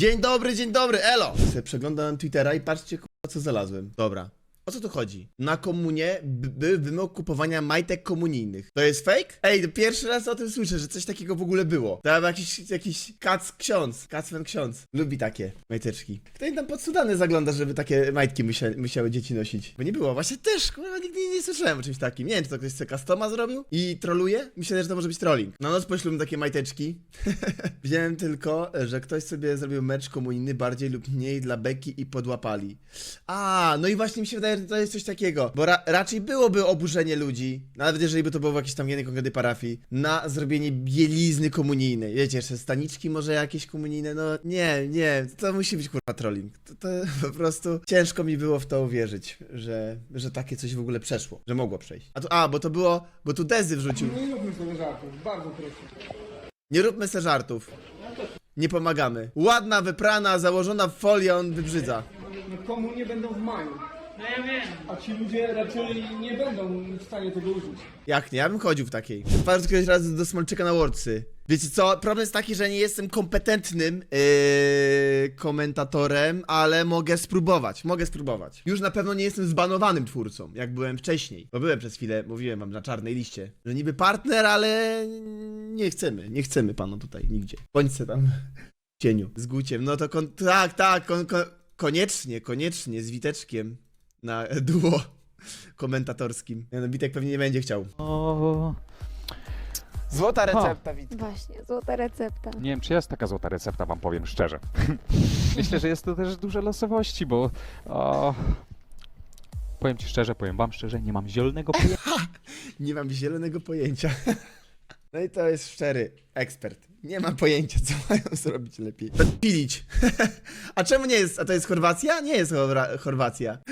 Dzień dobry, dzień dobry, elo! Przeglądam Twittera i patrzcie, co znalazłem. Dobra. O co tu chodzi? Na komunie był wymóg kupowania majtek komunijnych. To jest fake? Ej, pierwszy raz o tym słyszę, że coś takiego w ogóle było. To jakiś, jakiś kac ksiądz, kacwen ksiądz. Lubi takie majteczki. Kto im tam pod Sudany zagląda, żeby takie majtki musia, musiały dzieci nosić? Bo nie było. Właśnie też, kurwa, nigdy nie słyszałem o czymś takim. Nie wiem, czy to ktoś sobie customa zrobił i troluje? Myślę, że to może być trolling. Na noc poślemy takie majteczki. Wiem tylko, że ktoś sobie zrobił mecz komunijny bardziej lub mniej dla beki i podłapali. A, no i właśnie mi się wydaje, to jest coś takiego, bo ra raczej byłoby oburzenie ludzi, nawet jeżeli by to było w jakiejś tam jednej konkretnej parafii, na zrobienie bielizny komunijnej. Wiecie, jeszcze staniczki może jakieś komunijne, no nie, nie, to musi być kurwa trolling. To, to po prostu ciężko mi było w to uwierzyć, że, że takie coś w ogóle przeszło, że mogło przejść. A, to, a bo to było, bo tu Dezy wrzucił. Nie róbmy sobie żartów, bardzo proszę. Nie róbmy se żartów. Nie pomagamy. Ładna, wyprana, założona w folię, on wybrzydza. No komu nie będą w maju, No ja wiem. a ci ludzie raczej nie będą w stanie tego użyć. Jak nie? Ja bym chodził w takiej. Wpadłem któregoś razu do Smolczyka na Wordsy. Wiecie co? Problem jest taki, że nie jestem kompetentnym yy, komentatorem, ale mogę spróbować. Mogę spróbować. Już na pewno nie jestem zbanowanym twórcą, jak byłem wcześniej. Bo byłem przez chwilę, mówiłem wam, na czarnej liście, że niby partner, ale nie chcemy. Nie chcemy pana tutaj nigdzie. Bądźcie tam w cieniu, z Guciem. No to kon- tak, tak, kon- kon- koniecznie, koniecznie, z Witeczkiem na duo komentatorskim. Nie, No, Witek pewnie nie będzie chciał. O, Złota recepta, Wit. Właśnie, złota recepta. nie wiem, czy jest taka złota recepta, wam powiem szczerze. Myślę, że jest to też duże losowości, bo o, powiem ci szczerze, powiem wam szczerze, nie mam zielonego pojęcia. Nie mam zielonego pojęcia. No i to jest szczery ekspert. Nie mam pojęcia, co mają zrobić lepiej. Pilić. A czemu nie jest? A to jest Chorwacja? Nie jest Chorwa- Chorwacja.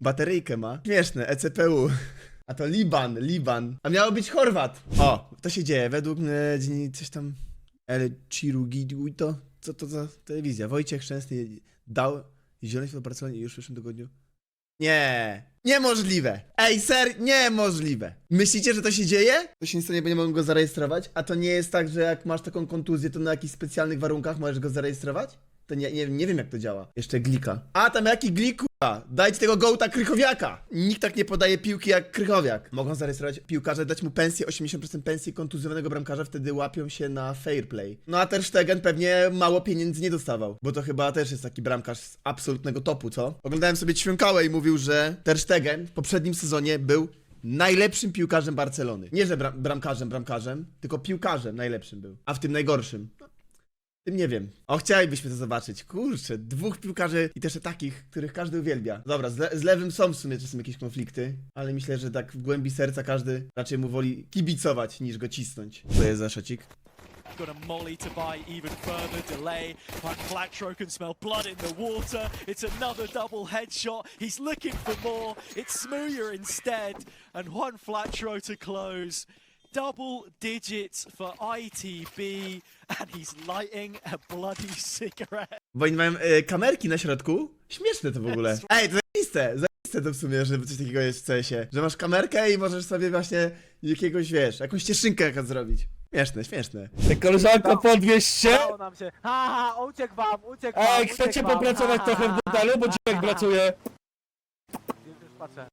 Bateryjkę ma. Śmieszne, ECPU. A to Liban, Liban. A miało być Chorwat. O, to się dzieje. Według mnie coś tam El Chirugito. Co to za telewizja? Wojciech Szczęsny dał zielone światło Barcelonie już w przyszłym tygodniu. Nie, niemożliwe. Ej, ser, niemożliwe. Myślicie, że to się dzieje? To się nie będzie mogą go zarejestrować? A to nie jest tak, że jak masz taką kontuzję, to na jakichś specjalnych warunkach możesz go zarejestrować? To nie, nie, nie wiem jak to działa. Jeszcze glika. A tam jaki glik, kurwa? Dajcie tego gołta Krychowiaka. Nikt tak nie podaje piłki jak Krychowiak. Mogą zarejestrować piłkarza, dać mu pensję, 80% pensji kontuzjowanego bramkarza, wtedy łapią się na fair play. No a Ter Stegen pewnie mało pieniędzy nie dostawał, bo to chyba też jest taki bramkarz z absolutnego topu, co? Oglądałem sobie Ćwiąkałę i mówił, że Ter Stegen w poprzednim sezonie był najlepszym piłkarzem Barcelony. Nie, że bram bramkarzem, bramkarzem, tylko piłkarzem najlepszym był, a w tym najgorszym. No, tym nie wiem. O, chcielibyśmy to zobaczyć. Kurczę, dwóch piłkarzy i też takich, których każdy uwielbia. Dobra, z, le z lewym są w sumie czasem jakieś konflikty, ale myślę, że tak w głębi serca każdy raczej mu woli kibicować niż go cisnąć. To jest za szocik. Got a molly to buy even further delay. But Flaxro can smell blood in the water. It's another double headshot. He's looking for more. It's Smooyer instead. And one Flaxro to close. Double digits for ITB. And he's lighting a bloody cigarette. Bo oni mają e, kamerki na środku. Śmieszne to w ogóle. Ej, to zajebiste, zajebiste to w sumie, że coś takiego jest w CS-ie. Że masz kamerkę i możesz sobie właśnie jakiegoś, wiesz, jakąś cieszynkę jakaś zrobić. Śmieszne, śmieszne. Koleżanko, podwieź się! Udało nam się. Ha, ha, ha, uciekł wam, uciekł wam, Ej, uciekł chcecie wam. popracować Ha, trochę w ha, ha, butalu, bo ha, pracuje. Już, już patrzę.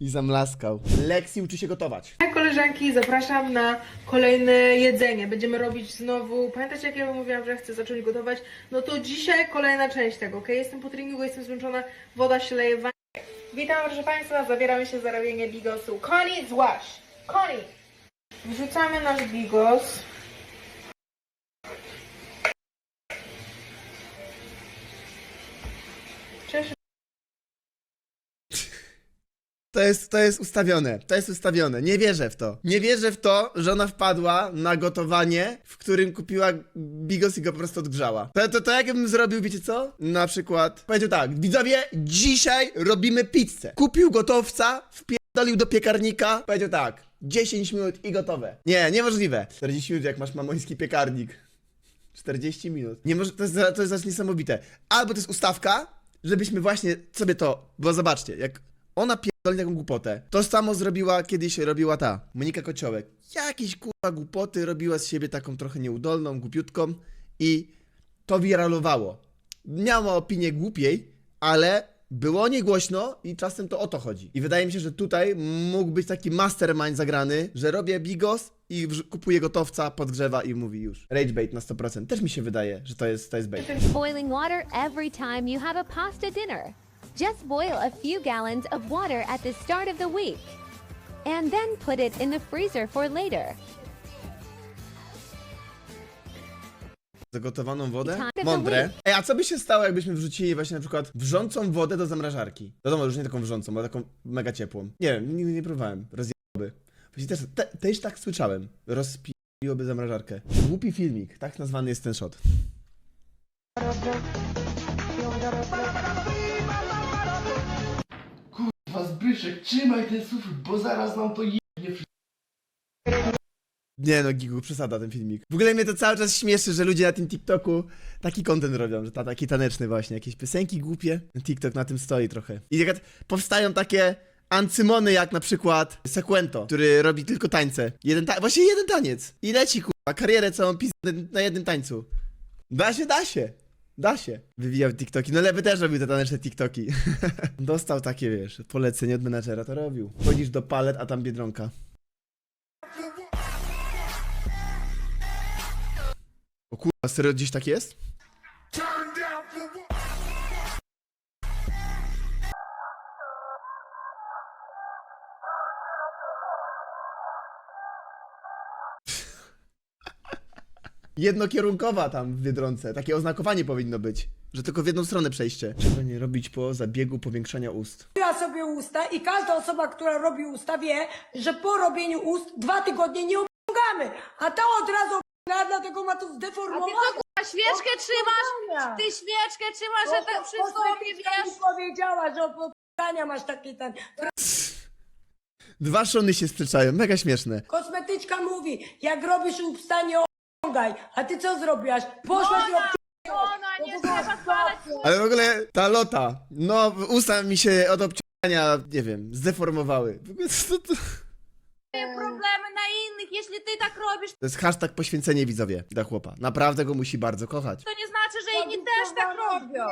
I zamlaskał. Lexi uczy się gotować. Koleżanki, zapraszam na kolejne jedzenie. Będziemy robić znowu. Pamiętacie, jak ja mówiłam, że chcę zacząć gotować? No to dzisiaj kolejna część tego, ok? Jestem po treningu, jestem zmęczona, woda się leje. wa- Witam, proszę Państwa, zabieramy się za robienie bigosu. Connie, złaś! Connie! Wrzucamy nasz bigos. Jest, to jest ustawione, to jest ustawione. Nie wierzę w to. Nie wierzę w to, że ona wpadła na gotowanie, w którym kupiła bigos i go po prostu odgrzała. To, to, to jakbym zrobił, wiecie co? Na przykład, powiedział tak, widzowie, dzisiaj robimy pizzę. Kupił gotowca, wpierdolił do piekarnika, powiedział tak, 10 minut i gotowe. Nie, niemożliwe. 40 minut, jak masz mamoński piekarnik. 40 minut. Nie może, to jest, to jest niesamowite. Albo to jest ustawka, żebyśmy właśnie sobie to, bo zobaczcie, jak Ona pierdoli taką głupotę. To samo zrobiła kiedyś, robiła ta, Monika Kociołek. Jakieś kurwa głupoty, robiła z siebie taką trochę nieudolną, głupiutką i to wiralowało. Miała opinię głupiej, ale było o niej głośno i czasem to o to chodzi. I wydaje mi się, że tutaj mógł być taki mastermind zagrany, że robię bigos i kupuję gotowca, podgrzewa i mówi już. Rage bait na 100%. Też mi się wydaje, że to jest, to jest bait. Boiling water every time you have a pasta dinner. Just boil a few gallons of water at the start of the week. And then put it in the freezer for later. Zagotowaną wodę? Mądre. Ej, a co by się stało, jakbyśmy wrzucili właśnie na przykład wrzącą wodę do zamrażarki? Wiadomo, już nie taką wrzącą, ale taką mega ciepłą. Nie wiem, nigdy nie próbowałem. Rozjebałoby. Właśnie też, te, też tak słyszałem. Rozpiłoby zamrażarkę. Głupi filmik, tak nazwany jest ten shot. Was Zbyszek, trzymaj ten sufit, bo zaraz nam to je... Nie no, Gigu, przesada ten filmik. W ogóle mnie to cały czas śmieszy, że ludzie na tym TikToku taki content robią, że ta, taki taneczny właśnie, jakieś piosenki głupie. TikTok na tym stoi trochę. I jak powstają takie ancymony jak na przykład Sequento, który robi tylko tańce. Jeden ta właśnie jeden taniec. I leci kurwa, karierę całą pis na jednym tańcu. Da się, da się. Da się. Wywijał TikToki. No Lewy też robił te taneczne TikToki. Dostał takie, wiesz, polecenie od menadżera, to robił. Chodzisz do palet, a tam Biedronka. O kurwa, serio gdzieś tak jest? Jednokierunkowa tam w Biedronce. Takie oznakowanie powinno być. Że tylko w jedną stronę przejście. Czego nie robić po zabiegu powiększania ust? robiła sobie usta i każda osoba, która robi usta wie, że po robieniu ust dwa tygodnie nie obciągamy, a ta od razu obciąga, dlatego ma to zdeformowane. A świeczkę trzymasz? Ty świeczkę trzymasz, że tak wszystko nie Kosmetyczka mi powiedziała, że od obciągania masz taki ten... Dwa szony się sprzeczają, mega śmieszne. Kosmetyczka mówi, jak robisz usta a ty co zrobiłaś? Poszłaś i. Ona nie trzeba spalać Ale w ogóle ta lota, no usta mi się od obciągania, nie wiem, zdeformowały. W ogóle to, to, swoje problemy na innych. Jeśli ty tak robisz, to jest hashtag poświęcenie widzowie dla chłopa. Naprawdę go musi bardzo kochać. to nie znaczy, że inni też tak robią.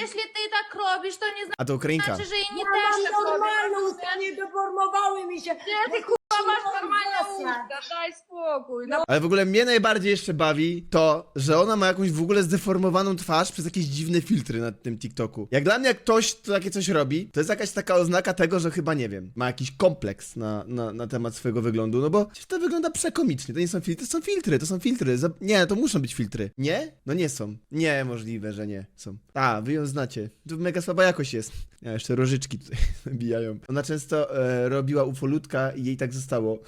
Jeśli ty tak robisz, to nie A to Ukrainka. znaczy, że inni Ja też tak normalne robią. usta, nie deformowały mi się. Ty masz normalne usta? Daj spokój. No. Ale w ogóle mnie najbardziej jeszcze bawi to, że ona ma jakąś w ogóle zdeformowaną twarz przez jakieś dziwne filtry na tym TikToku. Jak dla mnie, jak ktoś to takie coś robi, to jest jakaś taka oznaka tego, że chyba, nie wiem, ma jakiś kompleks na, na, na temat swojego wyglądu, no bo przecież to wygląda przekomicznie. To nie są filtry, to są filtry, to są filtry. Za- Nie, to muszą być filtry. Nie? No nie są. Nie, możliwe, że nie są. A, wy ją znacie. Tu mega słaba jakość jest. Ja jeszcze rożyczki tutaj nabijają. Ona często e, robiła ufolutka i jej tak zostało.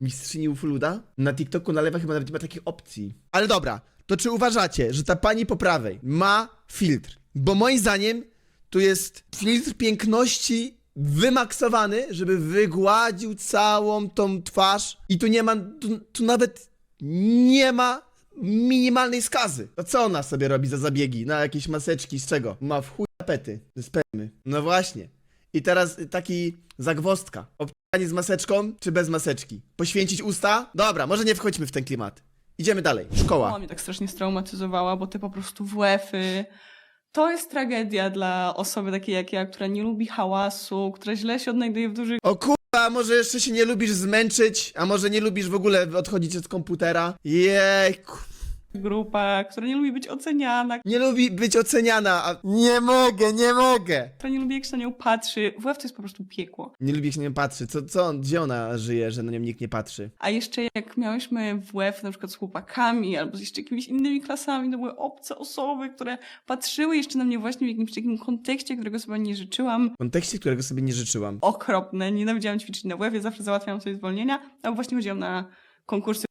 Mistrzyni ufoluda? Na TikToku na lewa chyba nawet nie ma takiej opcji. Ale dobra, to czy uważacie, że ta pani po prawej ma filtr? Bo moim zdaniem tu jest filtr piękności wymaksowany, żeby wygładził całą tą twarz i tu nie ma, tu, tu nawet nie ma minimalnej skazy. To co ona sobie robi za zabiegi? Na jakieś maseczki z czego? Ma w chuj tapety spermy. No właśnie. I teraz taki zagwostka. Obcianie z maseczką czy bez maseczki? Poświęcić usta? Dobra, może nie wchodźmy w ten klimat. Idziemy dalej. Szkoła. Mama mnie tak strasznie straumatyzowała, bo te po prostu WF-y. To jest tragedia dla osoby takiej jak ja, która nie lubi hałasu, która źle się odnajduje w dużych O kurwa, może jeszcze się nie lubisz zmęczyć, a może nie lubisz w ogóle odchodzić od komputera? Jejku. Grupach, która nie lubi być oceniana, Nie lubi być oceniana, a nie mogę, nie mogę. która nie lubi jak się na nią patrzy. WF to jest po prostu piekło. Nie lubi jak się na nią patrzy. Co, co, gdzie ona żyje, że na nią nikt nie patrzy? A jeszcze jak miałyśmy WF na przykład z chłopakami albo z jeszcze jakimiś innymi klasami, to były obce osoby, które patrzyły jeszcze na mnie właśnie w jakimś takim kontekście, którego sobie nie życzyłam. W kontekście, którego sobie nie życzyłam. Okropne, nienawidziałam ćwiczyć na WF-ie, zawsze załatwiałam sobie zwolnienia, albo właśnie chodziłam na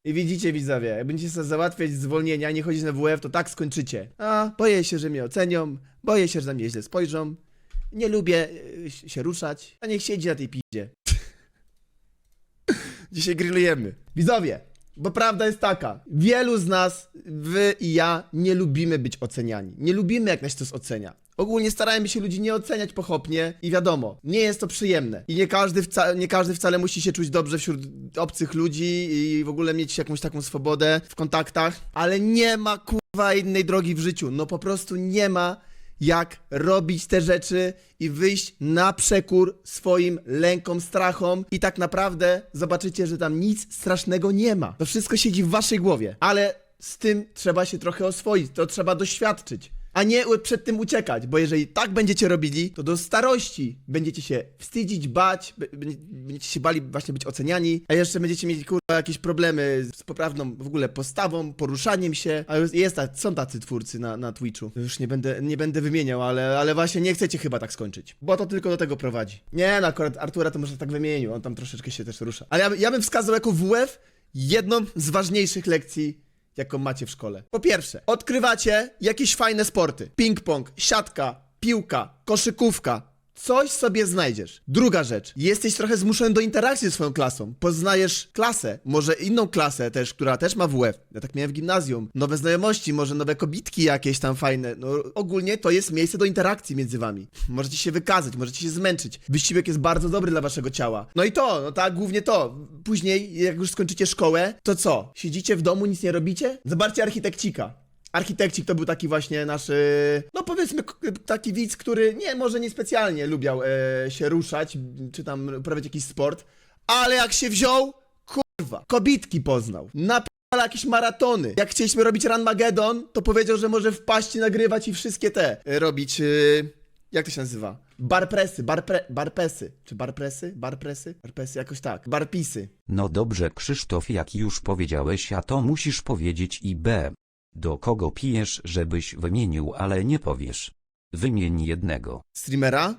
I widzicie widzowie, jak będziecie sobie załatwiać zwolnienia, nie chodzić na WF, to tak skończycie. A, boję się, że mnie ocenią, boję się, że na mnie źle spojrzą, nie lubię y, się ruszać, a niech siedzi na tej piździe. Dzisiaj grillujemy. Widzowie, bo prawda jest taka, wielu z nas, wy i ja, nie lubimy być oceniani. Nie lubimy jak nas ktoś ocenia. Ogólnie starajmy się ludzi nie oceniać pochopnie i wiadomo, nie jest to przyjemne. I nie każdy, wca- nie każdy wcale musi się czuć dobrze wśród obcych ludzi i w ogóle mieć jakąś taką swobodę w kontaktach, ale nie ma kurwa innej drogi w życiu. No po prostu nie ma jak robić te rzeczy i wyjść na przekór swoim lękom, strachom i tak naprawdę zobaczycie, że tam nic strasznego nie ma. To wszystko siedzi w waszej głowie, ale z tym trzeba się trochę oswoić, to trzeba doświadczyć. A nie przed tym uciekać, bo jeżeli tak będziecie robili, to do starości będziecie się wstydzić, bać, będziecie się bali właśnie być oceniani, a jeszcze będziecie mieli kurwa jakieś problemy z poprawną w ogóle postawą, poruszaniem się. A jest, są tacy twórcy na, na Twitchu. Już nie będę, nie będę wymieniał, ale, ale właśnie nie chcecie chyba tak skończyć, bo to tylko do tego prowadzi. Nie, no akurat Artura to może tak wymienił, on tam troszeczkę się też rusza. Ale ja, ja bym wskazał jako WF jedną z ważniejszych lekcji jaką macie w szkole. Po pierwsze, odkrywacie jakieś fajne sporty. Ping-pong, siatka, piłka, koszykówka. Coś sobie znajdziesz. Druga rzecz. Jesteś trochę zmuszony do interakcji ze swoją klasą. Poznajesz klasę, może inną klasę też, która też ma WF. Ja tak miałem w gimnazjum. Nowe znajomości, może nowe kobitki jakieś tam fajne. No ogólnie to jest miejsce do interakcji między wami. Możecie się wykazać, możecie się zmęczyć. Wysiłek jest bardzo dobry dla waszego ciała. No i to, no tak, głównie to. Później, jak już skończycie szkołę, to co? Siedzicie w domu, nic nie robicie? Zobaczcie architekcika. Architekcik to był taki właśnie nasz, e, no powiedzmy, taki widz, który nie, może niespecjalnie lubiał e, się ruszać, czy tam uprawiać jakiś sport, ale jak się wziął, kurwa, kobitki poznał. Napisał jakieś maratony. Jak chcieliśmy robić Run Magedon, to powiedział, że może wpaść i nagrywać i wszystkie te e, robić, e, jak to się nazywa? Barpresy, barpre, barpesy, czy barpresy, barpresy, barpesy, jakoś tak, barpisy. No dobrze Krzysztof jak już powiedziałeś a to musisz powiedzieć i B. Do kogo pijesz żebyś wymienił ale nie powiesz. Wymień jednego. streamera?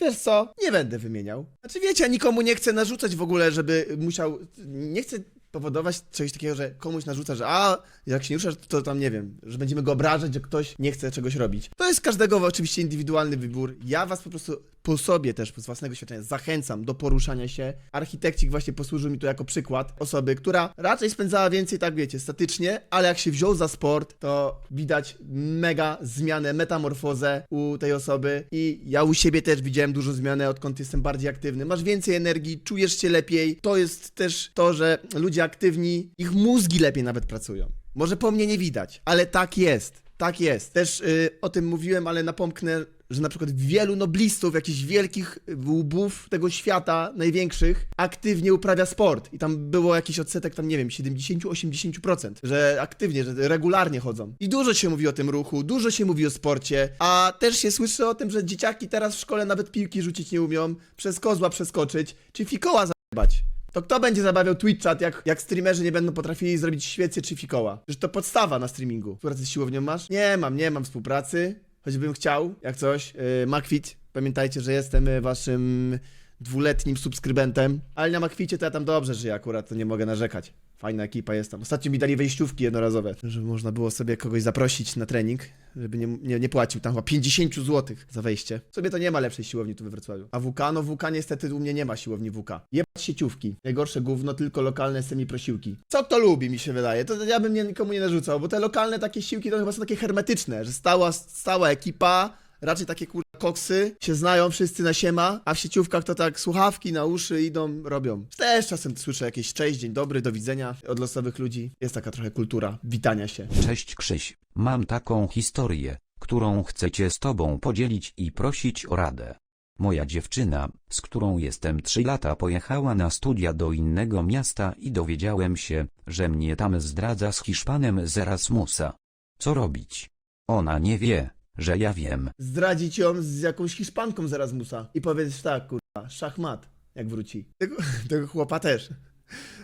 Wiesz co, nie będę wymieniał. Znaczy wiecie, ja nikomu nie chcę narzucać w ogóle, żeby musiał, nie chcę powodować czegoś takiego, że komuś narzuca, że a, jak się nie ruszasz, to tam nie wiem, że będziemy go obrażać, że ktoś nie chce czegoś robić. To jest każdego oczywiście indywidualny wybór. Ja was po prostu po sobie też, z własnego doświadczenia zachęcam do poruszania się. Architekcik właśnie posłużył mi tu jako przykład osoby, która raczej spędzała więcej, tak wiecie, statycznie, ale jak się wziął za sport, to widać mega zmianę, metamorfozę u tej osoby i ja u siebie też widziałem dużo zmiany, odkąd jestem bardziej aktywny. Masz więcej energii, czujesz się lepiej. To jest też to, że ludzie aktywni, ich mózgi lepiej nawet pracują. Może po mnie nie widać, ale tak jest. Tak jest. Też y, o tym mówiłem, ale napomknę, że na przykład wielu noblistów, jakichś wielkich łbów tego świata, największych, aktywnie uprawia sport. I tam było jakiś odsetek, tam nie wiem, 70-80%, że aktywnie, że regularnie chodzą. I dużo się mówi o tym ruchu, dużo się mówi o sporcie, a też się słyszy o tym, że dzieciaki teraz w szkole nawet piłki rzucić nie umią, przez kozła przeskoczyć, czy fikoła zajebać. To kto będzie zabawiał Twitch chat, jak, jak streamerzy nie będą potrafili zrobić świecy czy fikoła? Przecież to podstawa na streamingu. Współpracę z siłownią masz? Nie mam, nie mam współpracy. Choćbym chciał, jak coś. Yy, Makwit, pamiętajcie, że jestem y, waszym dwuletnim subskrybentem. Ale na Makwicie to ja tam dobrze żyję akurat, to nie mogę narzekać. Fajna ekipa jest tam. Ostatnio mi dali wejściówki jednorazowe, żeby można było sobie kogoś zaprosić na trening, żeby nie, nie, nie płacił tam chyba 50 zł za wejście. Sobie to nie ma lepszej siłowni tu we Wrocławiu. A WK? No WK niestety u mnie nie ma siłowni WK. Jebać sieciówki. Najgorsze gówno, tylko lokalne semi-prosiłki. Co kto lubi, mi się wydaje. To ja bym nikomu nie narzucał, bo te lokalne takie siłki to chyba są takie hermetyczne, że stała, stała ekipa, raczej takie kurwa koksy, się znają wszyscy na siema, a w sieciówkach to tak słuchawki na uszy idą, robią. Też czasem słyszę jakieś cześć, dzień dobry, do widzenia od losowych ludzi. Jest taka trochę kultura witania się. Cześć Krzyś, mam taką historię, którą chcecie z tobą podzielić i prosić o radę. Moja dziewczyna, z którą jestem 3 lata pojechała na studia do innego miasta i dowiedziałem się, że mnie tam zdradza z Hiszpanem z Erasmusa. Co robić? Ona nie wie, że ja wiem. Zdradzić ją z jakąś Hiszpanką z Erasmusa i powiedzieć tak, kurwa, szachmat, jak wróci. Tego, tego chłopa też.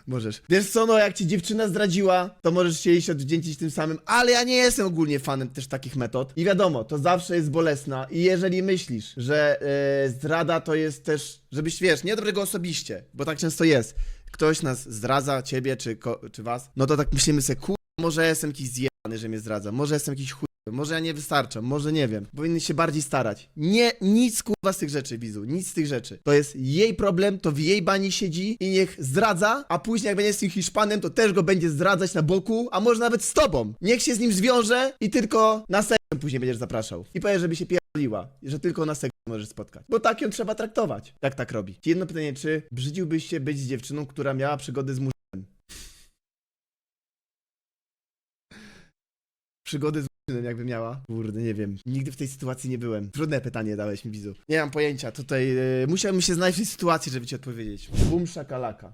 Możesz. Wiesz co, no jak ci dziewczyna zdradziła, to możesz się jej się odwdzięczyć tym samym, ale ja nie jestem ogólnie fanem też takich metod. I wiadomo, to zawsze jest bolesna i jeżeli myślisz, że e, zdrada to jest też, żebyś, wiesz, nie dobrego osobiście, bo tak często jest. Ktoś nas zdradza, ciebie czy, ko- czy was, no to tak myślimy sobie, kur... może jestem jakiś zjebany, że mnie zdradza, może jestem jakiś chuj może ja nie wystarczam, może nie wiem. Powinny się bardziej starać. Nie, nic kurwa z tych rzeczy, Wizu, nic z tych rzeczy. To jest jej problem, to w jej bani siedzi i niech zdradza, a później jak będzie z tym Hiszpanem, to też go będzie zdradzać na boku, a może nawet z tobą. Niech się z nim zwiąże i tylko na serce później będziesz zapraszał. I powie, żeby się pierdolił pierdoliła, że tylko na seks możesz spotkać. Bo tak ją trzeba traktować. Jak tak robi? Jedno pytanie, czy brzydziłbyś się być z dziewczyną, która miała przygody z murzynem? Przygody z jakby miała? Kurde, nie wiem. Nigdy w tej sytuacji nie byłem. Trudne pytanie dałeś mi, widzu. Nie mam pojęcia. Tutaj yy, musiałbym się znaleźć w tej sytuacji, żeby ci odpowiedzieć. Bum szakalaka.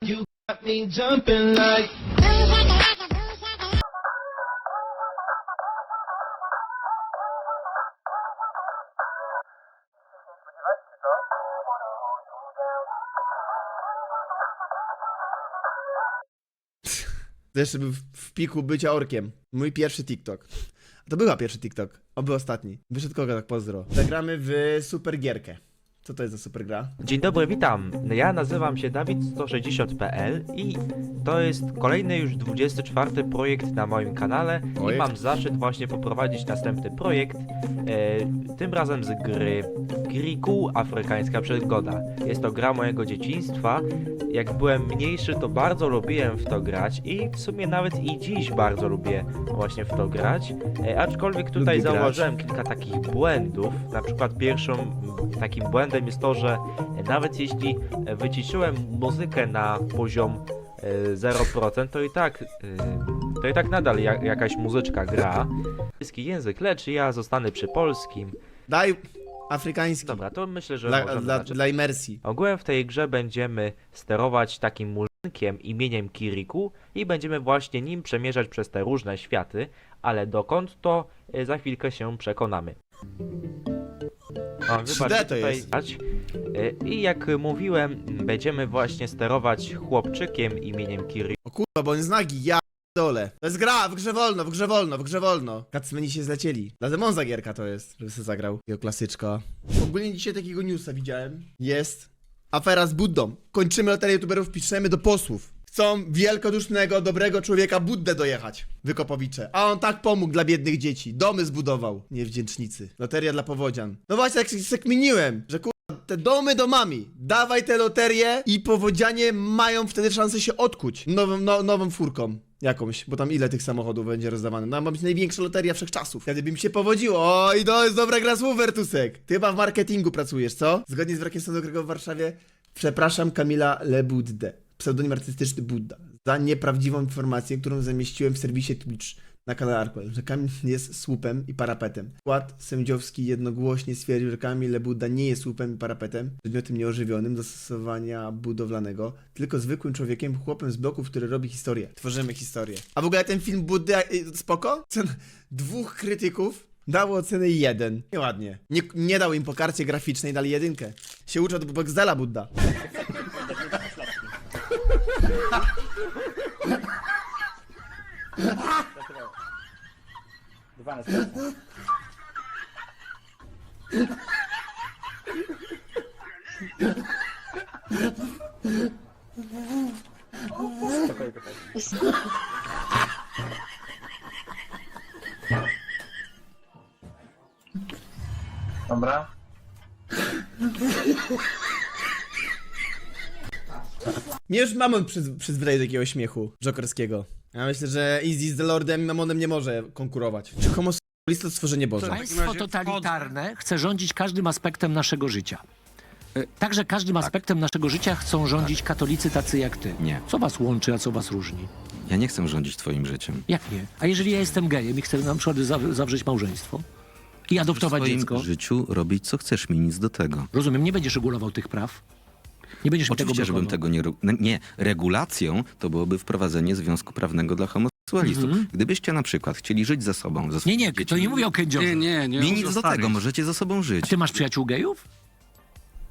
To jeszcze był w piku bycia orkiem. Mój pierwszy TikTok. To była pierwszy TikTok. Oby ostatni. Wyszedł kogo tak pozdro. Zagramy w super gierkę. Co to jest za super gra? Dzień dobry, witam. Ja nazywam się Dawid160.pl i to jest kolejny już 24 projekt na moim kanale i Projekt? mam zaszczyt właśnie poprowadzić następny projekt, e, tym razem z gry Griku Afrykańska Przygoda. Jest to gra mojego dzieciństwa. Jak byłem mniejszy, to bardzo lubiłem w to grać i w sumie nawet i dziś bardzo lubię właśnie w to grać. E, aczkolwiek tutaj Lubi grać. zauważyłem kilka takich błędów. Na przykład pierwszym mm, takim błędem jest to, że nawet jeśli e, wyciszyłem muzykę na poziom e, 0%, to i tak e, to i tak nadal ja, jakaś muzyczka gra. Polski język, lecz ja zostanę przy polskim. Daj afrykański. Dobra, to myślę, że Dla, dla, dla imersji. Ogółem w tej grze będziemy sterować takim murzynkiem imieniem Kiriku i będziemy właśnie nim przemierzać przez te różne światy, ale dokąd to e, za chwilkę się przekonamy. O, 3D wybaczcie, to jest. dać. E, I jak mówiłem, będziemy właśnie sterować chłopczykiem imieniem Kiriku. O kurwa, bo on jest nagi. Ja dole. To jest gra, w grze wolno, w grze wolno, w grze wolno. Kacmeni się zlecieli. Dla Demonza gierka to jest, żeby sobie zagrał. Jego klasyczka. Ogólnie dzisiaj takiego newsa widziałem. Jest afera z Buddą. Kończymy loterię youtuberów, piszemy do posłów. Chcą wielkodusznego, dobrego człowieka Buddę dojechać. Wykopowicze. A on tak pomógł dla biednych dzieci. Domy zbudował. Niewdzięcznicy. Loteria dla powodzian. No właśnie, jak się kminiłem, że kurwa, te domy domami. Dawaj te loterie i powodzianie mają wtedy szansę się odkuć nową, no, nową furką. Jakąś, bo tam ile tych samochodów będzie rozdawane? No, ma być największa loteria wszechczasów. Wtedy by mi się powodziło. Oj, to jest dobra gra słów, Wertusek. Ty chyba w marketingu pracujesz, co? Zgodnie z wyrokiem Sądu Okręgowego w Warszawie, przepraszam Kamila Lebuddę, pseudonim artystyczny Budda, za nieprawdziwą informację, którą zamieściłem w serwisie Twitch na kanale Arkwell, że Kamil jest słupem i parapetem. Skład sędziowski jednogłośnie stwierdził, że Kamil Lebudda nie jest słupem i parapetem, przedmiotem nieożywionym do stosowania budowlanego, tylko zwykłym człowiekiem, chłopem z bloków, który robi historię. Tworzymy historię. A w ogóle ten film Buddy, y, spoko? Cen dwóch krytyków dało ocenę jeden. Nieładnie. Nie, nie dał im po karcie graficznej, dali jedynkę. Się uczy od Boxdela Budda. Dwa na już Mamon przyz, przyzwyczaił do takiego śmiechu jokerskiego. Ja myślę, że Easy z The Lordem i Mamonem nie może konkurować. Czy homoseksualista to stworzenie Boże? Państwo totalitarne chce rządzić każdym aspektem naszego życia. E, Także każdym aspektem naszego życia chcą rządzić katolicy tacy jak ty. Nie. Co was łączy, a co was różni? Ja nie chcę rządzić twoim życiem. Jak nie? A jeżeli ja jestem gejem i chcę na przykład zaw- zawrzeć małżeństwo i W adoptować swoim dziecko, życiu robić co chcesz, mi nic do tego. rozumiem, nie będziesz regulował tych praw? Nie będziesz mi tego Oczywiście, żebym blokował? tego nie... ro- no Nie, regulacją to byłoby wprowadzenie związku prawnego dla homoseksualistów. Mhm. Gdybyście na przykład chcieli żyć ze sobą... Ze Nie, nie, to nie mówię o kędziorze. nie, Mi nic do tego, możecie ze sobą A żyć. ty masz przyjaciół gejów?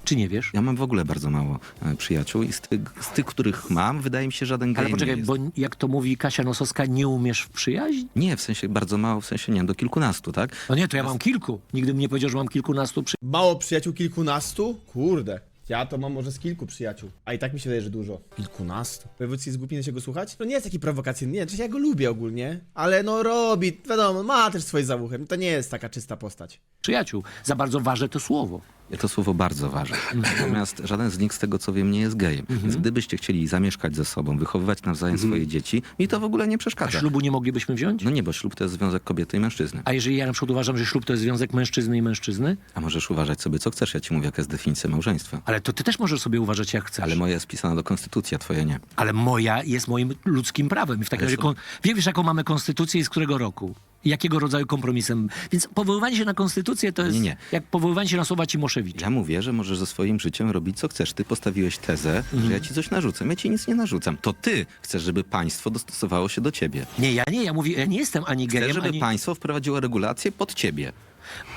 Czy nie wiesz? Ja mam w ogóle bardzo mało e, przyjaciół i z tych, z tych których mam, wydaje mi się, żaden gej Ale nie poczekaj, jest. bo jak to mówi Kasia Nosowska, nie umiesz w przyjaźń? Nie, w sensie bardzo mało, w sensie nie wiem, do kilkunastu, tak? No nie, to ja mam kilku. Nigdy bym nie powiedział, że mam kilkunastu przy... Mało przyjaciół kilkunastu? Kurde. Ja to mam może z kilku przyjaciół. A i tak mi się wydaje, że dużo. Kilkunastu. Wojewódzki jest głupi na się go słuchać? To nie jest taki prowokacyjny. Nie, znaczy ja go lubię ogólnie. Ale no robi, wiadomo, ma też swoje za uchem. To nie jest taka czysta postać. przyjaciół. Za bardzo ważę to słowo. Ja to słowo bardzo ważę. Natomiast żaden z nich z tego co wiem nie jest gejem. Więc gdybyście chcieli zamieszkać ze sobą, wychowywać nawzajem swoje dzieci, mi to w ogóle nie A przeszkadza. ślubu nie moglibyśmy wziąć? No nie, bo ślub to jest związek kobiety i mężczyzny. A jeżeli ja na przykład uważam, że ślub to jest związek mężczyzny i mężczyzny, A możesz uważać sobie co chcesz, ja ci mówię jaka jest definicja małżeństwa. ale to ty też możesz sobie uważać jak chcesz. Ale moja jest wpisana do konstytucji, a twoja nie. Ale moja jest moim ludzkim prawem. I w takim razie, kon... Wiesz, jaką mamy konstytucję i z którego roku? Jakiego rodzaju kompromisem? Więc powoływanie się na konstytucję to jest Nie, nie. jak powoływanie się na słowa Cimoszewicza. Ja mówię, że możesz ze swoim życiem robić co chcesz. Ty postawiłeś tezę, Mhm. że ja ci coś narzucam. Ja ci nic nie narzucam. To ty chcesz, żeby państwo dostosowało się do ciebie. Nie, ja nie, ja mówię, ja nie jestem ani gejem, żeby ani... państwo wprowadziło regulacje pod ciebie.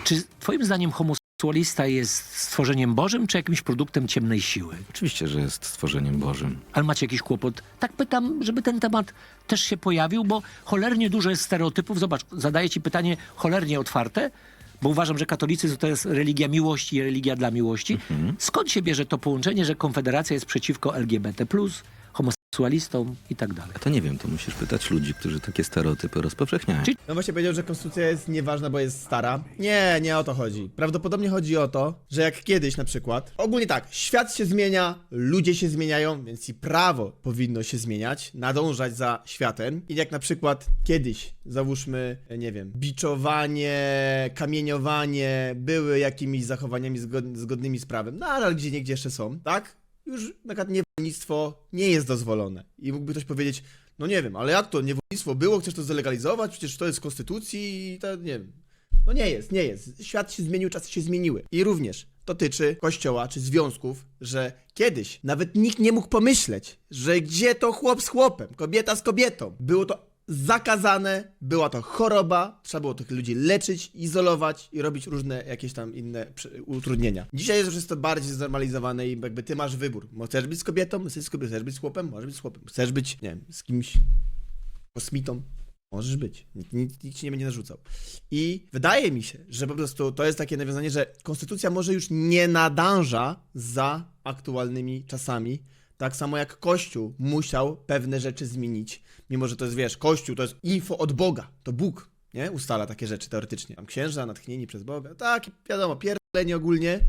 Czy twoim zdaniem homoseksualista jest stworzeniem Bożym, czy jakimś produktem ciemnej siły? Oczywiście, że jest stworzeniem Bożym. Ale macie jakiś kłopot? Tak pytam, żeby ten temat też się pojawił, bo cholernie dużo jest stereotypów. Zobacz, zadaję ci pytanie cholernie otwarte, bo uważam, że katolicyzm to jest religia miłości i religia dla miłości. Skąd się bierze to połączenie, że Konfederacja jest przeciwko LGBT+, homoseksualistom i tak dalej? A to nie wiem, to musisz pytać ludzi, którzy takie stereotypy rozpowszechniają. No właśnie powiedział, że konstytucja jest nieważna, bo jest stara. Nie, nie o to chodzi. Prawdopodobnie chodzi o to, że jak kiedyś na przykład, ogólnie tak, świat się zmienia, ludzie się zmieniają, więc i prawo powinno się zmieniać, nadążać za światem. I jak na przykład kiedyś, załóżmy, nie wiem, biczowanie, kamieniowanie były jakimiś zachowaniami zgod- zgodnymi z prawem, no ale gdzie niegdzie jeszcze są, tak? Już na przykład niewolnictwo nie jest dozwolone. I mógłby ktoś powiedzieć, no nie wiem, ale jak to niewolnictwo było, chcesz to zalegalizować? Przecież to jest w konstytucji i to nie wiem. No nie jest, nie jest. Świat się zmienił, czasy się zmieniły. I również dotyczy kościoła czy związków, że kiedyś nawet nikt nie mógł pomyśleć, że gdzie to chłop z chłopem, kobieta z kobietą. Było to zakazane, była to choroba, trzeba było tych ludzi leczyć, izolować i robić różne jakieś tam inne utrudnienia. Dzisiaj jest już jest to bardziej znormalizowane i jakby ty masz wybór. Chcesz być z kobietą, chcesz, kobietą, chcesz być z chłopem, możesz być z chłopem. Chcesz być, nie wiem, z kimś kosmitą, możesz być. Nikt, nikt ci nie będzie narzucał. I wydaje mi się, że po prostu to jest takie nawiązanie, że konstytucja może już nie nadąża za aktualnymi czasami. Tak samo jak Kościół musiał pewne rzeczy zmienić. Mimo, że to jest, wiesz, Kościół to jest info od Boga. To Bóg, nie? Ustala takie rzeczy teoretycznie. Tam księża natchnieni przez Boga. Tak, wiadomo, pierdolenie ogólnie.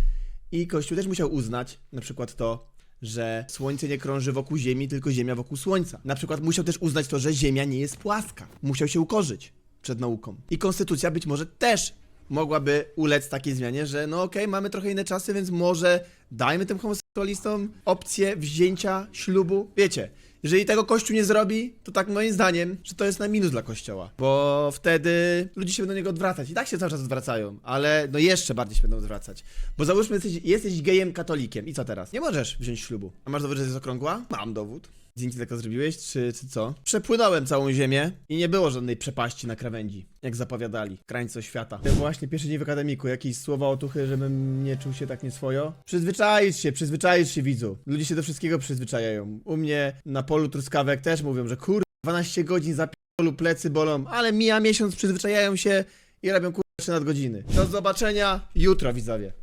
I Kościół też musiał uznać na przykład to, że Słońce nie krąży wokół Ziemi, tylko Ziemia wokół Słońca. Na przykład musiał też uznać to, że Ziemia nie jest płaska. Musiał się ukorzyć przed nauką. I konstytucja być może też mogłaby ulec takiej zmianie, że no okej, mamy trochę inne czasy, więc może dajmy tym homoseksualistom opcję wzięcia ślubu. Wiecie, jeżeli tego Kościół nie zrobi, to tak moim zdaniem, że to jest na minus dla Kościoła. Bo wtedy ludzie się będą do niego odwracać. I tak się cały czas odwracają, ale no jeszcze bardziej się będą odwracać. Bo załóżmy, jesteś, jesteś gejem katolikiem. I co teraz? Nie możesz wziąć ślubu. A masz dowód, że jest okrągła? Mam dowód. Zdjęcie tylko zrobiłeś, czy, czy co? Przepłynąłem całą ziemię i nie było żadnej przepaści na krawędzi, jak zapowiadali. Krańco świata. Ten właśnie pierwszy dzień w akademiku, jakieś słowa otuchy, żebym nie czuł się tak nieswojo. Przyzwyczaić się, przyzwyczaić się widzu. Ludzie się do wszystkiego przyzwyczajają. U mnie na polu truskawek też mówią, że kur... 12 godzin za polu plecy bolą, ale mija miesiąc, przyzwyczajają się i robią kur... 3 nadgodziny. Do zobaczenia jutro widzowie.